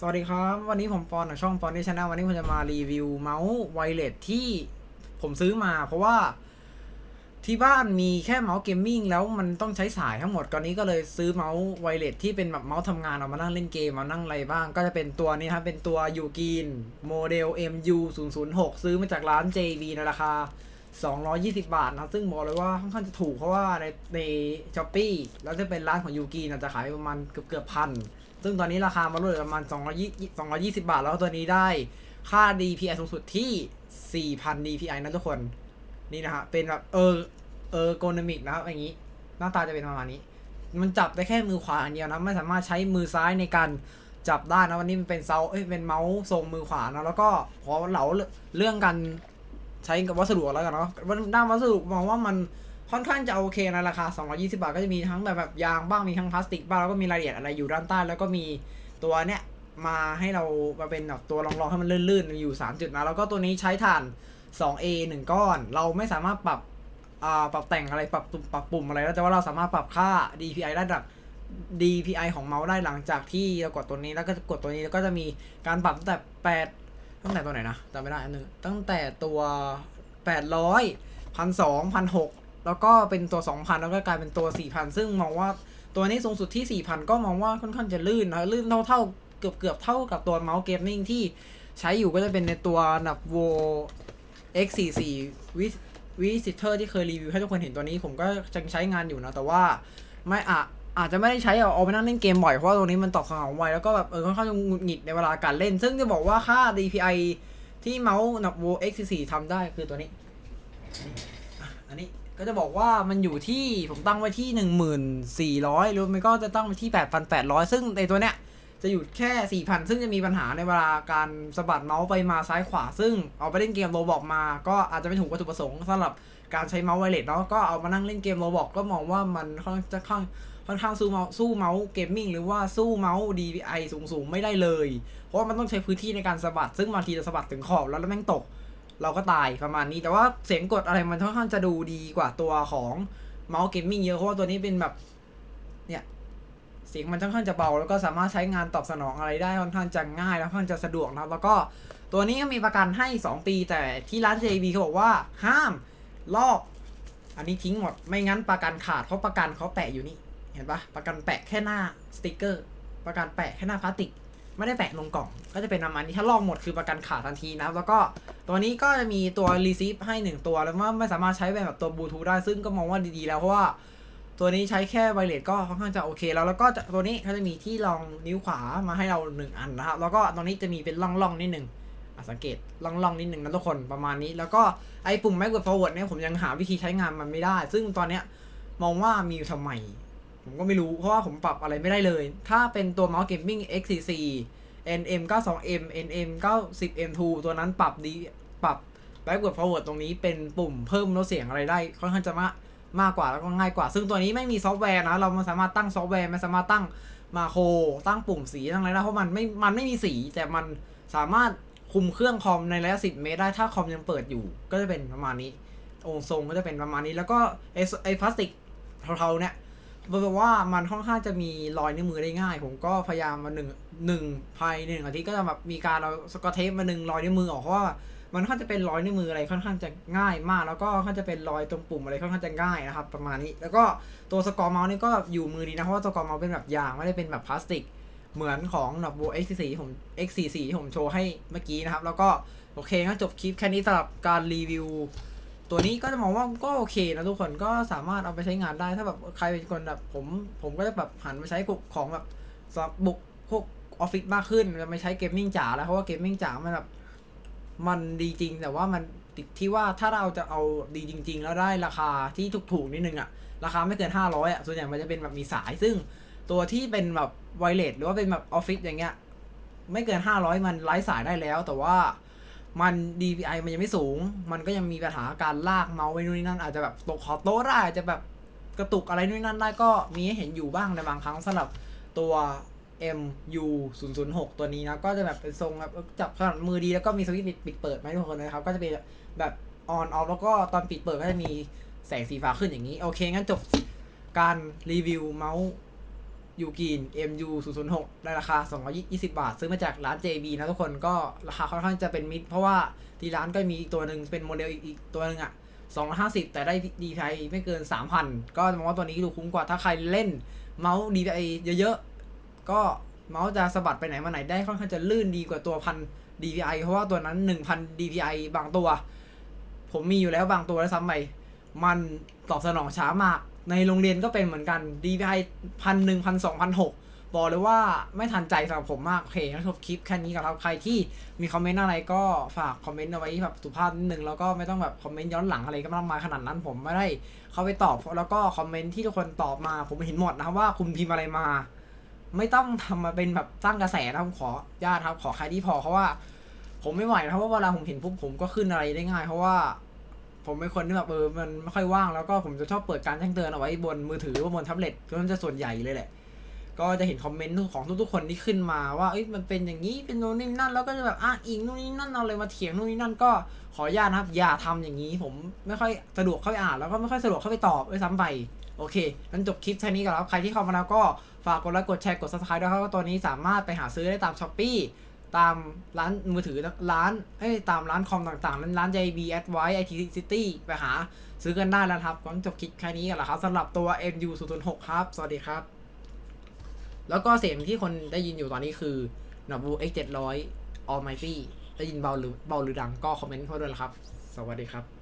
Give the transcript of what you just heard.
สวัสดีครับ วันนี้ผมปอนจากช่องปอนดิชนะวันนี้ผมจะมารีวิวเมาส์ไวเลสที่ผมซื้อมา เพราะว่าที่บ้านมีแค่เมาส์เกมมิ่งแล้วมันต้องใช้สายทั้งหมดก่อนนี้ก็เลยซื้อเมาส์ไวเลสที่เป็นแบบเมาส์ทำงานเอามานั่งเล่นเกมมานั่งอะไรบ้าง ก็จะเป็นตัวนี้ครับเป็นตัวยูกินโมเดล MU 0 0 6ซื้อมาจากร้าน JB ในราคา 220 บาทนะซึ่งบอกเลยว่าค่อนข้างจะถูกเพราะว่าในในช้อปปี้แล้วจะเป็นร้านของยูกินจะขายประมาณเกือบเกือบพันซึ่งตอนนี้ราคามันลดเหลือประมาณ220 220 บาท แล้วตัวนี้ได้ค่า DPI สูงสุดที่ 4,000 DPI นะทุกคน นี่นะฮะ เป็นแบบเออเออโกนมิกนะครับอย่างนี้ หน้าตาจะเป็นประมาณนี้ มันจับได้แค่มือขวาอันเดียวนะ ไม่สามารถใช้มือซ้ายในการจับได้นะ วันนี้มันเป็นเซาเอ้ยเป็นเมาส์ทรงมือขวานะ แล้วก็พอเหลาเรื่องการ ใช้กับวัสดุแล้วกันเนาะด้านวัสดุมองว่ามันค่อนข้างจะโอเคนะราคา 220 บาทก็จะมีทั้งแบบแบบยางบ้างมีทั้งพลาสติกบ้างแล้วก็มีรายละเอียดอะไรอยู่ด้านใต้แล้วก็มีตัวเนี้ยมาให้เรามาเป็นแบบตัวรองๆให้มันลื่นๆอยู่ 3 จุดนะแล้วก็ตัวนี้ใช้ถ่าน 2A 1 ก้อน เราไม่สามารถปรับอ่าปรับแต่งอะไรปรับปุ่มปรับปุ่มอะไรแล้วแต่ว่าเราสามารถปรับค่า DPI ได้จาก DPI ของเมาส์ได้หลังจากที่เรากดตัวนี้แล้วก็กดตัวนี้แล้วก็จะมีการปรับตั้งแต่8 ตั้งแต่ตัวไหนนะจำไม่ได้อันนึงตั้งแต่ตัว800 1,200 1,600แล้วก็เป็นตัว2,000แล้วก็กลายเป็นตัว4,000ซึ่งมองว่าตัวนี้สูงสุดที่4,000ก็มองว่าค่อนข้างจะลื่นนะลื่นเท่าเท่าเกือบเกือบเท่ากับตัวเมาส์เกมมิ่งที่ใช้อยู่ก็จะเป็นในตัวนับโว X44 วิวิสิเตอร์ที่เคยรีวิวให้ทุกคนเห็นตัวนี้ผมก็ยังใช้งานอยู่นะ แต่ว่าไม่อะ อาจจะไม่ได้ใช้เอาไปนั่งเล่นเกมบ่อยเพราะว่าตัวนี้มันตอบสนองไวแล้วก็แบบเออค่อนข้างจะหงุดหงิดในเวลาการเล่น ซึ่งจะบอกว่าค่า DPI ที่เมาส์นับโว X4 ทำได้คือตัวนี้ อันนี้ก็จะบอกว่ามันอยู่ที่ผมตั้งไว้ที่หนึ่งหมื่นสี่ร้อยหรือไม่ก็จะตั้งไว้ที่แปดพันแปดร้อยซึ่งในตัวเนี้ยจะอยู่แค่สี่พันซึ่งจะมีปัญหาในเวลาการสะบัดเมาส์ไปมาซ้ายขวา ซึ่งเอาไปเล่นเกมโรบอกมา ก็อาจจะไม่ถูกวัตถุประสงค์สำหรับการใช้เมาส์ไวเลสเนาะก็เอามานั่งเล่นเกมโรบอกก็มองว่ามันค่อนจะค่อน ค่อนข้างสู้เมาส์สู้เมาส์เกมมิ่งหรือว่าสู้เมาส์ DPI สูงๆ ไม่ได้เลย เพราะว่ามันต้องใช้พื้นที่ในการสะบัด ซึ่งบางทีจะสะบัดถึงขอบแล้วแล้วแม่งตก เราก็ตายประมาณนี้ แต่ว่าเสียงกดอะไรมันค่อนข้างจะดูดีกว่าตัวของเมาส์เกมมิ่งเยอะเพราะว่าตัวนี้เป็นแบบเนี่ยเสียงมันค่อนข้างจะเบา แล้วก็สามารถใช้งานตอบสนองอะไรได้ค่อนข้างจะง่ายแล้วค่อนข้างจะสะดวกนะครับแล้วก็ตัวนี้ก็มีประกันให้ 2 ปี แต่ที่ร้าน JB เขาบอกว่าห้ามลอก อันนี้ทิ้งหมดไม่งั้นประกันขาดเพราะประกันเขาแปะอยู่นี่ เห็นปะประกันแปะแค่หน้าสติกเกอร์ ประกันแปะแค่หน้าพลาสติก ไม่ได้แปะลงกล่อง ก็จะเป็นประมาณนี้ถ้าลอกหมดคือประกันขาดทันทีนะครับ แล้วก็ตัวนี้ก็จะมีตัวรีซีฟให้ 1 ตัวแล้วว่าไม่สามารถใช้เป็นแบบตัวบลูทูธได้ซึ่งก็มองว่าดีๆแล้วเพราะว่าตัวนี้ใช้แค่ไวเลสก็ค่อนข้างจะโอเคแล้วแล้วก็ตัวนี้เขาจะมีที่รองนิ้วขวามาให้เราหนึ่งอันนะครับ แล้วก็ตรงนี้จะมีเป็นร่องๆนิดหนึ่งสังเกตร่องๆนิดหนึ่งนะทุกคนประมาณนี้ แล้วก็ไอ้ปุ่ม backward forward เนี่ยผมยังหาวิธีใช้งานมันไม่ได้ ซึ่งตอนเนี้ยมองว่ามีทำไม ผมก็ไม่รู้เพราะว่าผมปรับอะไรไม่ได้เลย ถ้าเป็นตัวเมาส์เกมมิ่ง X44 NM 92M NM 90M2 ตัวนั้นปรับดีปรับ backward forward ตรงนี้เป็นปุ่มเพิ่มลดเสียงอะไรได้ค่อนข้างจะมากมากกว่าแล้วก็ง่ายกว่า ซึ่งตัวนี้ไม่มีซอฟต์แวร์นะ เราไม่สามารถตั้งซอฟต์แวร์ไม่สามารถตั้งมาโครตั้งปุ่มสีตั้งอะไรได้เพราะมันไม่มันไม่มีสี แต่มันสามารถคุมเครื่องคอมในระยะ10 เมตรได้ถ้าคอมยังเปิดอยู่ ก็จะเป็นประมาณนี้องค์ทรงก็จะเป็นประมาณนี้ แล้วก็ไอ้ไอ้พลาสติกเทาๆเนี่ย บอกว่ามันค่อนข้างจะมีรอยนิ้วมือได้ง่าย ผมก็พยายามมาหนึ่งหนึ่งภายหนึ่งอาทิตย์ก็จะแบบมีการเอาสกอตเทปมาหนึ่งรอยนิ้วมือออกเพราะว่ามันค่อนข้างจะเป็นรอยนิ้วมืออะไรค่อนข้างจะง่ายมาก แล้วก็ค่อนข้างจะเป็นรอยตรงปุ่มอะไรค่อนข้างจะง่ายนะครับประมาณนี้ แล้วก็ตัวสกอร์เมาส์นี่ก็อยู่มือดีนะเพราะว่าสกอร์เมาส์เป็นแบบยางไม่ได้เป็นแบบพลาสติก เหมือนของดับโบ X4 ผม X44 ที่ผมโชว์ให้เมื่อกี้นะครับ แล้วก็โอเคก็จบคลิปแค่นี้สำหรับการรีวิว ตัวนี้ก็จะมองว่าก็โอเคนะทุกคนก็สามารถเอาไปใช้งานได้ถ้าแบบใครเป็นคนแบบผมผมก็จะแบบหันมาใช้ของแบบสำหรับบุกพวกออฟฟิศมากขึ้นจะไม่ใช้เกมมิ่งจ๋าแล้วเพราะว่าเกมมิ่งจ๋ามันแบบมันดีจริง แต่ว่ามันติดที่ว่าถ้าเราจะเอาดีจริง ๆ แล้วได้ราคาที่ถูกๆนิดนึงอะราคาไม่เกิน 500อะส่วนใหญ่มันจะเป็นแบบมีสาย ซึ่งตัวที่เป็นแบบไวเลสหรือว่าเป็นแบบออฟฟิศอย่างเงี้ยไม่เกิน 500 มันไร้สายได้แล้ว แต่ว่า มัน DPI มันยังไม่สูง มันก็ยังมีปัญหาการลากเมาส์ไว้นู่นนี่นั่นอาจจะแบบตกขอบโต๊ะได้อาจจะแบบกระตุกอะไรนู่นนั่นได้ก็มีให้เห็นอยู่บ้างในบางครั้งสำหรับตัว MU 0 0 6ตัวนี้นะ ก็จะแบบเป็นทรงแบบจับขนาดมือดีแล้วก็มีสวิตช์ปิดเปิดไหมทุกคนนะครับ ก็จะเป็นแบบ on off แล้วก็ตอนปิดเปิดก็จะมีแสงสีฟ้าขึ้นอย่างนี้ โอเค งั้นจบการรีวิวเมาส์ ยูกิน MU 006ในราคา 220 บาท ซื้อมาจากร้าน JB นะทุกคนก็ราคาค่อนข้างจะเป็นมิด เพราะว่าที่ร้านก็มีตัวหนึ่งเป็นโมเดลอีกตัวหนึ่งอะ250 แต่ได้ DPI ไม่เกิน 3,000 ก็มองว่าตัวนี้ดูคุ้มกว่าถ้าใครเล่นเมาส์ DPI เยอะๆ ก็เมาส์จะสะบัดไปไหนมาไหนได้ค่อนข้างจะลื่นดีกว่าตัวพัน DPI เพราะว่าตัวนั้น 1,000 DPI บางตัว ผมมีอยู่แล้วบางตัวแล้วซ้ำไปมันตอบสนองช้ามาก ในโรงเรียนก็เป็นเหมือนกัน DPI พันหนึ่งพันสองพันหกบอกเลยว่าไม่ทันใจสำหรับผมมากโอเคงั้นจบคลิปแค่นี้ก่อนครับใครที่มีคอมเมนต์อะไรก็ฝากคอมเมนต์เอาไว้แบบสุภาพนิดนึงแล้วก็ไม่ต้องแบบคอมเมนต์ย้อนหลังอะไรก็ไม่ต้องมาขนาดนั้นผมไม่ได้เข้าไปตอบแล้วก็คอมเมนต์ที่ทุกคนตอบมา ผมเห็นหมดนะครับว่าคุณพิมพ์อะไรมา ไม่ต้องทำมาเป็นแบบสร้างกระแสนะครับขอญาติครับขอใครที่พอเพราะว่า ผมไม่ไหวนะครับว่าเวลาผมเห็นปุ๊บผมก็ขึ้นอะไรได้ง่าย เพราะว่า ผมเป็นคนที่แบบเออมันไม่ค่อยว่างแล้วก็ผมจะชอบเปิดการแจ้งเตือนเอาไว้บนมือถือว่าบนแท็บเล็ตก็จะส่วนใหญ่เลยแหละ ก็จะเห็นคอมเมนต์ของทุกๆคนที่ขึ้นมาว่าเอ้ยมันเป็นอย่างนี้เป็นโน่นนี่นั่นแล้วก็จะแบบอ้างอิงนู่นนี่นั่นเอาเลยมาเถียงนู่นนี่นั่นก็ขออนุญาตนะครับอย่าทำอย่างนี้ ผมไม่ค่อยสะดวกเข้าไปอ่านแล้วก็ไม่ค่อยสะดวกเข้าไปตอบด้วยซ้ำไปโอเคงั้นจบคลิปแค่นี้ก่อนครับใครที่เข้ามาแล้วก็ฝากกดไลค์กดแชร์กด subscribe ด้วยครับตัวนี้สามารถไปหาซื้อได้ตามช้อปปี้ ตามร้านมือถือร้านเอ้ยตามร้านคอมต่างๆ ร้านร้าน JB Advice IT City ไปหาซื้อกันได้แล้วครับก่อนจบคลิปแค่นี้กันละครับสำหรับตัว MU 0 6ครับ สวัสดีครับ แล้วก็เสียงที่คนได้ยินอยู่ตอนนี้คือ Nobu X 700 Almighty ได้ยินเบาหรือเบาหรือดังก็คอมเมนต์เข้าด้วยนะครับ สวัสดีครับ